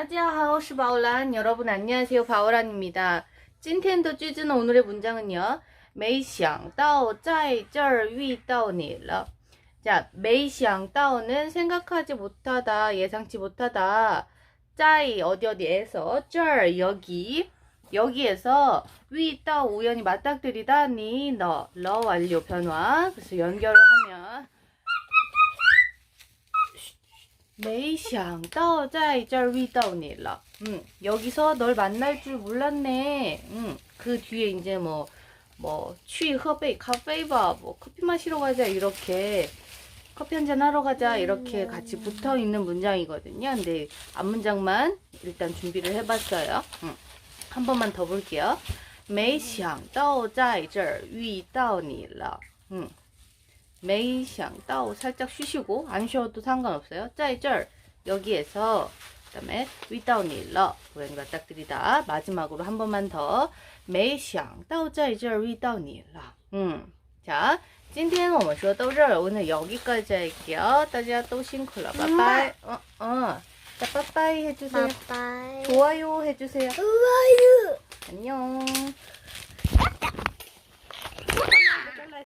따지하오 슈바오란 여러분 안녕하세요 바오란입니다. 찐텐더 쥐즈는 오늘의 문장은요. 没想到在这儿遇到你了. 자, 没想到는 생각하지 못하다, 예상치 못하다. 在 어디 어디에서 这儿 여기 여기에서 위다 우연히 맞닥뜨리다 니 너, 러 완료 변화. 그래서 연결을 하면 没想到在这儿遇到你了. 음, 여기서 널 만날 줄 몰랐네. 음, 그 뒤에 이제 뭐, 뭐, 취, 허베이, 카페이바, 뭐, 커피 마시러 가자, 이렇게. 커피 한잔 하러 가자, 이렇게 같이 붙어 있는 문장이거든요. 근데 앞문장만 일단 준비를 해봤어요. 음, 한 번만 더 볼게요. 没想到在这儿遇到你了. 음. 没想到 살짝 쉬시고 안 쉬어도 상관없어요. 在这儿 여기에서 그다음에 遇到你了 우연히 맞닥뜨리다 마지막으로 한 번만 더 没想到在这儿遇到你了. 음. 자, 今天我们说到这儿 오늘 여기까지 할게요. 大家都辛苦了. 빠빠이. 어, 어. 자, 빠빠이 해주세요. 빠빠이. 좋아요 해주세요. 좋아요. 안녕.